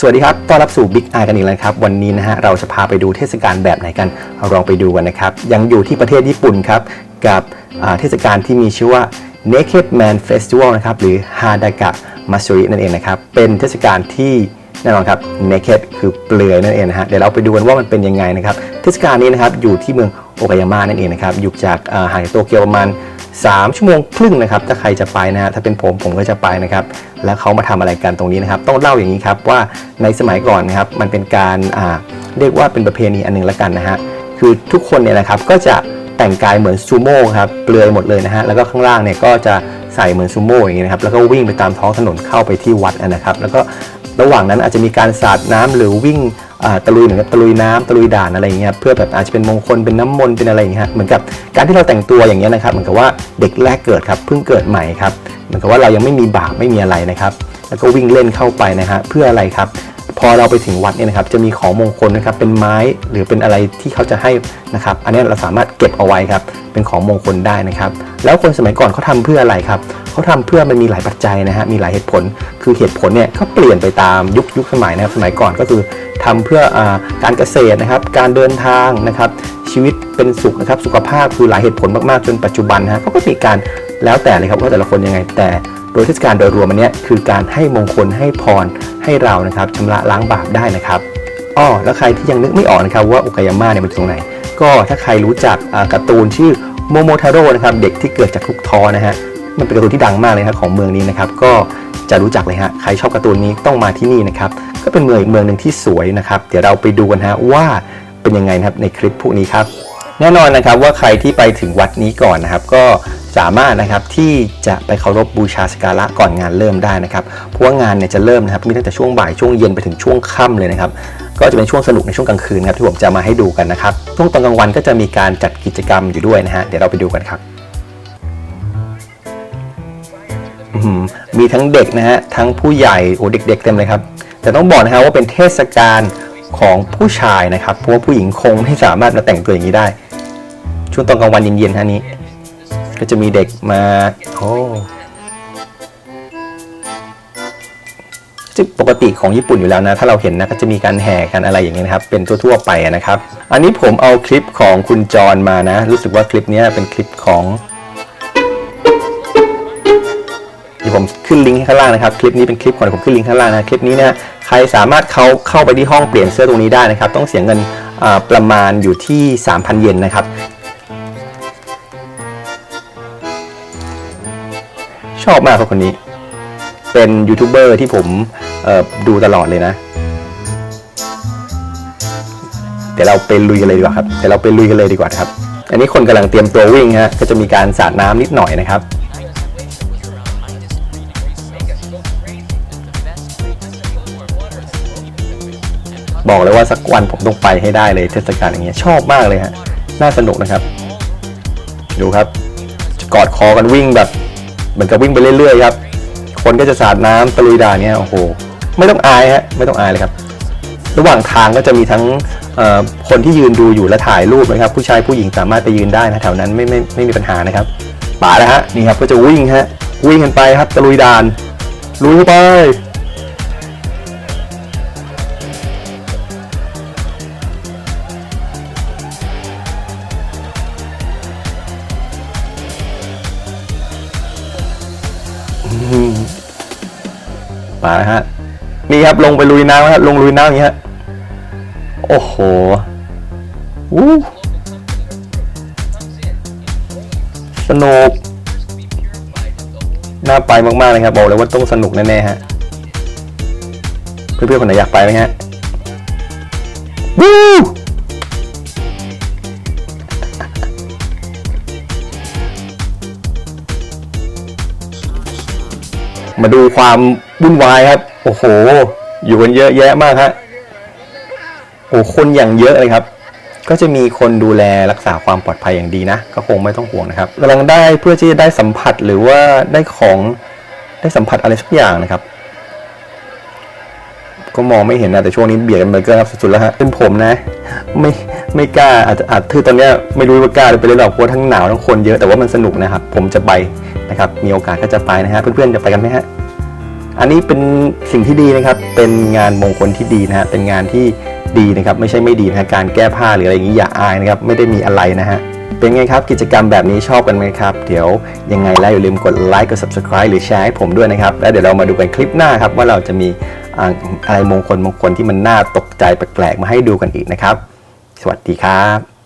สวัสดีครับ ต้อนรับสู่ Big Eye กันอีกแล้วครับ วันนี้นะฮะ เราจะพาไปดูเทศกาลแบบไหนกันเอาลองไปดูกันนะครับ ยังอยู่ที่ประเทศญี่ปุ่นครับ กับเทศกาลที่มีชื่อว่า Naked Man Festival นะครับ หรือ Hadaka Matsuri นั่นเองนะครับ เป็นเทศกาลที่แน่นอนครับ Naked คือเปลือยนั่นเองนะฮะ เดี๋ยวเราไปดูกันว่ามันเป็นยังไงนะครับ เทศกาลนี้นะครับ อยู่ที่เมืองโอกายาม่านั่นเองนะครับ อยู่จากห่างจากโตเกียวประมาณ 3 ชั่วโมงครึ่งนะครับ ถ้าใครจะไปนะฮะถ้าเป็นผมผมก็จะไปนะครับ แล้วเขามาทำอะไรกันตรงนี้นะครับ ต้องเล่าอย่างนี้ครับว่าในสมัยก่อนนะครับมันเป็นการอ่าเรียกว่าเป็นประเพณีอันหนึงละกันนะฮะคือทุกคนเนี่ยนะครับก็จะแต่งกายเหมือนซูโม่ครับเปลือยหมดเลยนะฮะแล้วก็ข้างล่างเนี่ยก็จะใส่เหมือนซูโม่อย่างนี้นะครับแล้วก็วิ่งไปตามท้องถนนเข้าไปที่วัดนะครับ แล้วก็ระหว่างนั้นอาจจะมีการสาดน้ำหรือวิ่ง ตะลุยเหมือนกับตะลุยน้ำตะลุยด่านอะไรอย่างเงี้ยเพื่อแบบอาจจะเป็นมงคลเป็นน้ำมนต์เป็นอะไรอย่างเงี้ยฮะเหมือนกับการที่เราแต่งตัวอย่างเงี้ยนะครับเหมือนกับว่าเด็กแรกเกิดครับเพิ่งเกิดใหม่ครับเหมือนกับว่าเรายังไม่มีบาปไม่มีอะไรนะครับ แล้วก็วิ่งเล่นเข้าไปนะฮะเพื่ออะไรครับพอเราไปถึงวัดเนี่ยนะครับจะมีของมงคลนะครับเป็นไม้หรือเป็นอะไรที่เขาจะให้นะครับ อันนี้เราสามารถเก็บเอาไว้ครับเป็นของมงคลได้นะครับ แล้วคนสมัยก่อนเขาทำเพื่ออะไรครับ เขาทำเพื่อมันมีหลายปัจจัยนะฮะมีหลายเหตุผล คือเหตุผลเนี่ยก็เปลี่ยนไปตามยุคยุคสมัยนะครับสมัยก่อนก็คือทำเพื่ออการเกษตรนะครับ การเดินทางนะครับชีวิตเป็นสุขนะครับสุขภาพคือหลายเหตุผลมากๆจนปัจจุบันฮะเขาก็มีการแล้วแต่เลยครับว่าแต่ละคนยังไงแต่โดยเทศกาลโดยรวมอันเนี้ยคือการให้มงคลให้พรให้เรานะครับชำระล้างบาปได้นะครับอ้อแล้วใครที่ยังนึกไม่ออกนะครับว่าโอกายาม่าเนี่ยมันอยู่ตรงไหน ก็ถ้าใครรู้จักการ์ตูนชื่อโมโมทาโร่นะครับเด็กที่เกิดจากทุกทอนะฮะ มันเป็นการ์ตูนที่ดังมากเลยนะครับของเมืองนี้นะครับก็จะรู้จักเลยฮะใครชอบการ์ตูนนี้ต้องมาที่นี่นะครับก็เป็นเมืองอีกเมืองหนึ่งที่สวยนะครับเดี๋ยวเราไปดูกันฮะว่าเป็นยังไงนะครับในคลิปพวกนี้ครับแน่นอนนะครับว่าใครที่ไปถึงวัดนี้ก่อนนะครับ ก็สามารถนะครับที่จะไปเคารพบูชาสกการะก่อนงานเริ่มได้นะครับเพราะว่างานเนี่ยจะเริ่มนะครับมีตั้งแต่ช่วงบ่ายช่วงเย็นไปถึงช่วงค่ำเลยนะครับก็จะเป็นช่วงสนุกในช่วงกลางคืนครับที่ผมจะมาให้ดูกันนะครับช่วงตอนกลางวันก็จะมีการจัดกิจกรรมอยู่ด้วยนะฮะเดี๋ยวเราไปดูกันครับ มีทั้งเด็กนะฮะทั้งผู้ใหญ่โอ้เด็ก ๆ เต็มเลยครับ แต่ต้องบอกนะครับว่าเป็นเทศกาลของผู้ชายนะครับเพราะว่าผู้หญิงคงไม่สามารถมาแต่งตัวอย่างนี้ได้ ช่วงตอนกลางวันเย็นๆท่านี้ ก็จะมีเด็กมาโอ้ซึ่งปกติของญี่ปุ่นอยู่แล้วนะ ถ้าเราเห็นนะก็จะมีการแห่กันอะไรอย่างเงี้นะครับ เป็นทั่วๆไปนะครับ อันนี้ผมเอาคลิปของคุณจรมานะ รู้สึกว่าคลิปนี้เป็นคลิปของ ผมขึ้นลิงก์ให้ข้างล่างนะครับคลิปนี้เป็นคลิปก่อนผมขึ้นลิงก์ข้างล่างนะคลิปนี้นี่ยใครสามารถเขาเข้าไปที่ห้องเปลี่ยนเสื้อตรงนี้ได้นะครับ ต้องเสียเงินประมาณอยู่ที่ 3,000 เยนนะครับชอบมากครับคนนี้ เป็นยูทูบเบอร์ที่ผมดูตลอดเลยนะ เดี๋ยวเราไปลุยกันเลยดีกว่าครับเดี๋ยวเราไปลุยกันเลยดีกว่าครับ อันนี้คนกำลังเตรียมตัววิ่งฮะก็จะมีการสาดน้ำนิดหน่อยนะครับ บอกเลยว่าสักวันผมต้องไปให้ได้เลยเทศกาลอย่างเงี้ยชอบมากเลยฮะน่าสนุกนะครับ ดูครับกอดคอกันวิ่งแบบเหมือนกับวิ่งไปเรื่อยๆครับ คนก็จะสาดน้ำตะลุยด่านเนี่ยโอ้โห ไม่ต้องอายฮะไม่ต้องอายเลยครับ ระหว่างทางก็จะมีทั้งเอ่อคนที่ยืนดูอยู่และถ่ายรูปนะครับ ผู้ชายผู้หญิงสามารถไปยืนได้นะแถวนั้นไม่ไม่ไม่มีปัญหานะครับป่าแล้วฮะนี่ครับก็จะวิ่งฮะวิ่งกันไปครับตะลุยด่านลุยเข้าไป มาฮะนี่ครับลงไปลุยน้ำครับลงลุยน้ำอย่างนี้ฮะโอ้โหวู้สนุกน่าไปมากๆเลยครับบอกเลยว่าต้องสนุกแน่ๆฮะเพื่อนๆคนไหนอยากไปไหมฮะวู้ มาดูความวุ่นวายครับ โอ้โห อยู่กันเยอะแยะมากฮะโอ้คนอย่างเยอะเลยครับ ก็จะมีคนดูแลรักษาความปลอดภัยอย่างดีนะ ก็คงไม่ต้องห่วงนะครับกำลังได้เพื่อที่จะได้สัมผัสหรือว่าได้ของได้สัมผัสอะไรสักอย่างนะครับ ก็มองไม่เห็นนะแต่ช่วงนี้เบียดกันเบเกอร์ครับสุดๆแล้วฮะเป็นผมนะ ไม่ไม่กล้าอาจจะอาจคือตอนนี้ไม่รู้ว่ากล้าหรือไปเลยหรอกเพราะทั้งหนาวทั้งคนเยอะแต่ว่ามันสนุกนะครับ ผมจะไปนะครับ มีโอกาสก็จะไปนะฮะเพื่อนๆจะไปกันไหมฮะ อันนี้เป็นสิ่งที่ดีนะครับ เป็นงานมงคลที่ดีนะฮะ เป็นงานที่ดีนะครับ ไม่ใช่ไม่ดีนะการแก้ผ้าหรืออะไรอย่างนี้อย่าอายนะครับ ไม่ได้มีอะไรนะฮะ เป็นไงครับ กิจกรรมแบบนี้ชอบกันไหมครับ เดี๋ยวยังไงแล้วอย่าลืมกดไลค์กด subscribe หรือแชร์ให้ผมด้วยนะครับ แล้วเดี๋ยวเรามาดูกันคลิปหน้าครับว่าเราจะมีอะไรมงคลมงคลที่มันน่าตกใจแปลกๆมาให้ดูกันอีกนะครับ สวัสดีครับ